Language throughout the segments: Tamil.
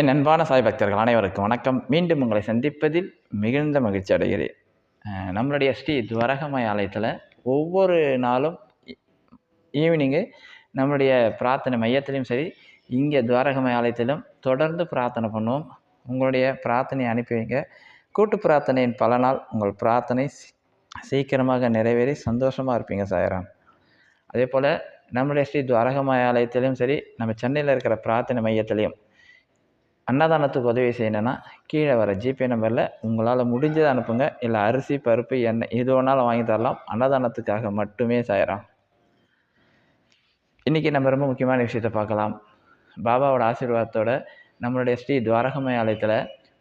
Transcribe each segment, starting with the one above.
என் அன்பான சாய் பக்தர்கள் அனைவருக்கும் வணக்கம். மீண்டும் உங்களை சந்திப்பதில் மிகுந்த மகிழ்ச்சி அடைகிறேன். நம்மளுடைய ஸ்ரீ துவரகமய ஆலயத்தில் ஒவ்வொரு நாளும் ஈவினிங்கு நம்மளுடைய பிரார்த்தனை மையத்திலையும் சரி இங்கே துவாரகமய ஆலயத்திலும் தொடர்ந்து பிரார்த்தனை பண்ணுவோம். உங்களுடைய பிரார்த்தனையை அனுப்பி வைங்க. கூட்டு பிரார்த்தனையின் பலனால் உங்கள் பிரார்த்தனை சீக்கிரமாக நிறைவேறி சந்தோஷமாக இருப்பீங்க சாயராம். அதே போல் நம்முடைய ஸ்ரீ துவாரகமய ஆலயத்திலையும் சரி நம்ம சென்னையில் இருக்கிற பிரார்த்தனை மையத்திலையும் அன்னதானத்துக்கு உதவி செய்யணுன்னா கீழே வர ஜிபே நம்பரில் உங்களால் முடிஞ்சதை அனுப்புங்க. இல்லை அரிசி பருப்பு எண்ணெய் எது வேணாலும் வாங்கி தரலாம். அன்னதானத்துக்காக மட்டுமே சாயறாம் இன்றைக்கி நம்ம ரொம்ப முக்கியமான விஷயத்தை பார்க்கலாம். பாபாவோட ஆசீர்வாதத்தோட நம்மளுடைய ஸ்ரீ துவாரகமய ஆலயத்தில்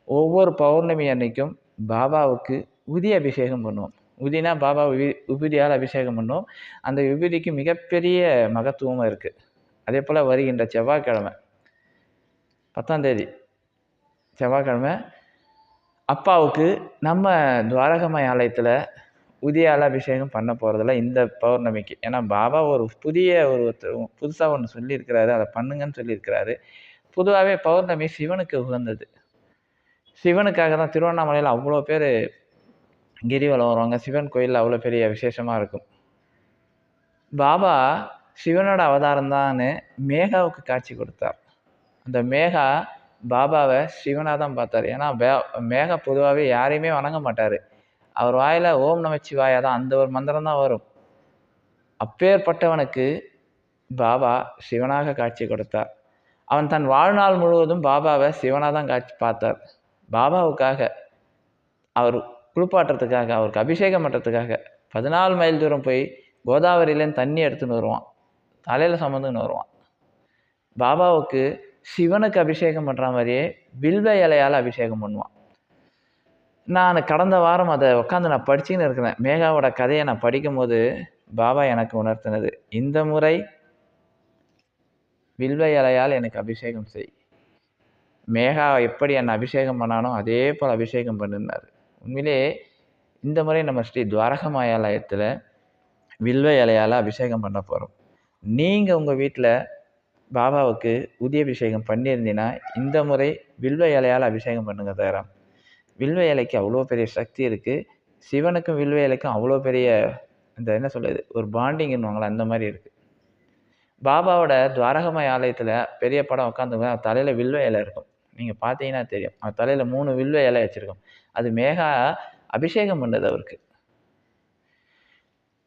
ஒவ்வொரு பௌர்ணமி அன்னைக்கும் பாபாவுக்கு உதி அபிஷேகம் பண்ணுவோம். உதினா பாபா உபி உபதியால் அபிஷேகம் பண்ணுவோம். அந்த உபிதிக்கு மிகப்பெரிய மகத்துவமும் இருக்குது அதே போல் வருகின்ற செவ்வாய்க்கிழமை பத்தாந்தேதி செவ்வாய்க்கிழமை. அப்பாவுக்கு நம்ம துவாரகமாய் ஆலயத்தில் உதியால அபிஷேகம் பண்ண போகிறதில்ல இந்த பௌர்ணமிக்கு. ஏன்னா பாபா ஒரு புதிய ஒரு புதுசாக ஒன்று சொல்லியிருக்கிறாரு அதை பண்ணுங்கன்னு சொல்லியிருக்கிறாரு. பொதுவாகவே பௌர்ணமி சிவனுக்கு உகந்தது. சிவனுக்காக தான் திருவண்ணாமலையில் அவ்வளோ பேர் கிரிவலம் வருவாங்க. சிவன் கோயிலில் அவ்வளோ பெரிய விசேஷமாக இருக்கும். பாபா சிவனோட அவதாரம் தான் மேகாவுக்கு காட்சி கொடுத்தார். அந்த மேகா பாபாவை சிவனாக தான் பார்த்தார். ஏன்னா வே- மேகா பொதுவாகவே யாரையுமே வணங்க மாட்டார். அவர் வாயில் ஓம் நமச்சிவாயா தான் அந்த ஒரு மந்திரம் தான் வரும். அப்பேற்பட்டவனுக்கு பாபா சிவனாக காட்சி கொடுத்தார். அவன் தன் வாழ்நாள் முழுவதும் பாபாவை சிவனாக தான் காட்சி பார்த்தார். பாபாவுக்காக அவர் குளிப்பாட்டுறதுக்காக அவருக்கு அபிஷேகம் பண்ணுறதுக்காக பதினாலு மைல் தூரம் போய் கோதாவரியிலேருந்து தண்ணி எடுத்துன்னு வருவான். தலையில் சுமந்துன்னு வருவான். பாபாவுக்கு சிவனுக்கு அபிஷேகம் பண்ணுற மாதிரியே வில்வ இலையால் அபிஷேகம் பண்ணுவான். நான் கடந்த வாரம் அதை உட்காந்து நான் படிச்சுன்னு இருக்கிறேன். மேகாவோட கதையை நான் படிக்கும்போது பாபா எனக்கு உணர்த்தினது இந்த முறை வில்வ இலையால் எனக்கு அபிஷேகம் செய். மேகா எப்படி என்னை அபிஷேகம் பண்ணானோ அதே போல் அபிஷேகம் பண்ணினார் உண்மையிலே இந்த முறை நம்ம ஸ்ரீ துவாரகமாயாலயத்தில் வில்வ இலையால் அபிஷேகம் பண்ண போகிறோம் நீங்கள் உங்கள் வீட்டில் பாபாவுக்கு உதி அபிஷேகம் பண்ணியிருந்தீங்கன்னா இந்த முறை வில்வ இலையால் அபிஷேகம் பண்ணுங்க தயாராம் வில்வ இலைக்கு அவ்வளோ பெரிய சக்தி இருக்குது சிவனுக்கும் வில்வ இலைக்கும் அவ்வளோ பெரிய இந்த என்ன சொல்லுது ஒரு பாண்டிங்னுவாங்களா அந்த மாதிரி இருக்குது பாபாவோட துவாரகமய ஆலயத்தில் பெரிய படம் உட்காந்துங்க தலையில் வில்வ இலை இருக்கும். நீங்கள் பார்த்தீங்கன்னா தெரியும் அவன் தலையில் மூணு வில்வ இலை வச்சுருக்கோம். அது மேகா அபிஷேகம் பண்ணது அவருக்கு.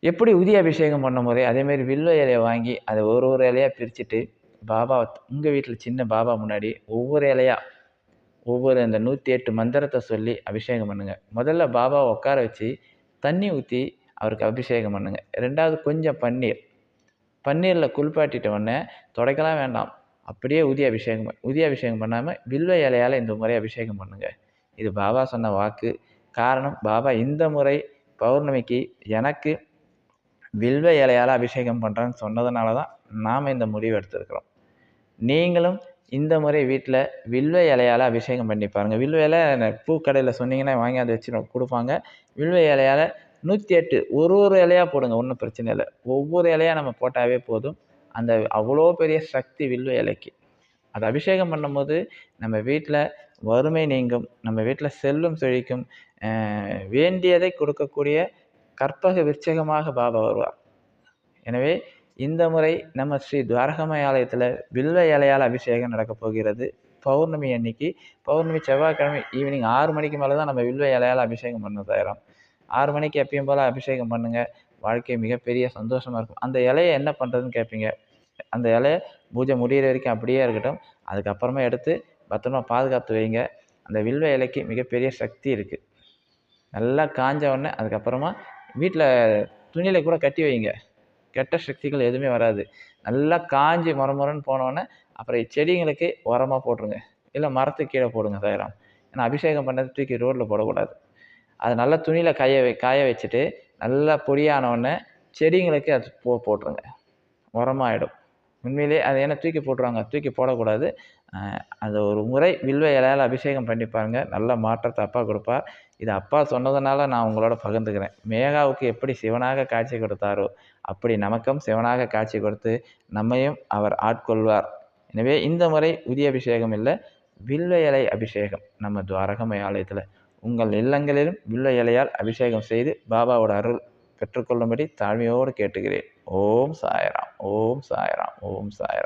எப்படி உதி அபிஷேகம் பண்ண முறை? அதேமாரி வில்வ இலையை வாங்கி அதை ஒரு ஒரு இலையாக பிரிச்சுட்டு பாபா உங்கள் வீட்டில் சின்ன பாபா முன்னாடி ஒவ்வொரு இலையாக ஒவ்வொரு அந்த நூற்றி எட்டு மந்திரத்தை சொல்லி அபிஷேகம் பண்ணுங்கள் முதல்ல பாபாவை உட்கார வச்சு தண்ணி ஊற்றி அவருக்கு அபிஷேகம் பண்ணுங்க. ரெண்டாவது கொஞ்சம் பன்னீர். பன்னீரில் குளிப்பாட்டிட்ட உடனே துடைக்கலாம் வேண்டாம். அப்படியே உதி அபிஷேகம் பண்ணு. உதி அபிஷேகம் பண்ணாமல் வில்வ இலையால் இந்த முறை அபிஷேகம் பண்ணுங்கள் இது பாபா சொன்ன வாக்கு. காரணம் பாபா இந்த முறை பௌர்ணமிக்கு எனக்கு வில்வ இலையால் அபிஷேகம் பண்ணுறேன்னு சொன்னதுனால தான் நாம் இந்த முடிவு எடுத்திருக்கிறோம். நீங்களும் இந்த முறை வீட்டில் வில்வ இலையால் அபிஷேகம் பண்ணி பாருங்கள் வில்வ இலை பூக்கடையில் சொன்னீங்கன்னா வாங்கி அதை வச்சு கொடுப்பாங்க. வில்வ இலையால் நூற்றி எட்டு ஒரு ஒரு இலையாக போடுங்க ஒன்றும் பிரச்சனை இல்லை. ஒவ்வொரு இலையாக நம்ம போட்டாவே போதும். அந்த அவ்வளோ பெரிய சக்தி வில்வ இலைக்கு. அது அபிஷேகம் பண்ணும்போது நம்ம வீட்டில் வறுமை நீங்கும் நம்ம வீட்டில் செல்லும் செழிக்கும் வேண்டியதை கொடுக்கக்கூடிய கற்பக விருட்சகமாக பாபா வருவார். எனவே இந்த முறை நம்ம ஸ்ரீ துவாரகமய ஆலயத்தில் வில்வ இலையால் அபிஷேகம் நடக்கப் போகிறது. பௌர்ணமி அன்னைக்கு. பௌர்ணமி செவ்வாய்க்கிழமை ஈவினிங் ஆறு மணிக்கு மேலே தான் நம்ம வில்வ இலையால் அபிஷேகம் பண்ண தயாரம். ஆறு மணிக்கு எப்பயும் போல் அபிஷேகம் பண்ணுங்கள் வாழ்க்கை மிகப்பெரிய சந்தோஷமாக இருக்கும். அந்த இலையை என்ன பண்ணுறதுன்னு கேட்பீங்க அந்த இலையை பூஜை முடியிற வரைக்கும் அப்படியே இருக்கட்டும். அதுக்கப்புறமா எடுத்து பத்திரமா பாதுகாத்து வைங்க. அந்த வில்வ இலைக்கு மிகப்பெரிய சக்தி இருக்குது நல்லா காஞ்ச உடனே அதுக்கப்புறமா வீட்டில் துணியில் கூட கட்டி வைங்க. கெட்ட சக்திகள் எதுவுமே வராது. நல்லா காஞ்சி முறமுறன்னு போனோடனே அப்புறம் செடிங்களுக்கு உரமாக போட்டுருங்க. இல்லை மரத்துக்கு கீழே போடுங்க தயாரம் ஏன்னா அபிஷேகம் பண்ணது தூக்கி ரோட்டில் போடக்கூடாது. அது நல்லா துணியில் காய வை காய வச்சுட்டு நல்லா பொடியானவுடனே செடிங்களுக்கு அது போ போட்டுருங்க. உரமாயிடும். உண்மையிலே அது என்ன தூக்கி போட்டுருவாங்க. தூக்கி போடக்கூடாது. அந்த அது ஒரு முறை வில்வ இலையால் அபிஷேகம் பண்ணி பாருங்கள் நல்ல மாற்றத்தை அப்பா கொடுப்பார். இது அப்பா சொன்னதுனால நான் உங்களோட பகிர்ந்துக்கிறேன். மேகாவுக்கு எப்படி சிவனாக காட்சி கொடுத்தாரோ அப்படி நமக்கும் சிவனாக காட்சி கொடுத்து நம்மையும் அவர் ஆட்கொள்வார். எனவே இந்த முறை உதி அபிஷேகம் இல்லை வில்வ இலை அபிஷேகம் நம்ம துவாரகமை ஆலயத்தில். உங்கள் இல்லங்களிலும் வில்வ இலையால் அபிஷேகம் செய்து பாபாவோட அருள் பெற்றுக்கொள்ளும்படி தாழ்மையோடு கேட்டுக்கிறேன் ஓம் சாய்ராம். ஓம் சாய்ராம். ஓம் சாய்ராம்.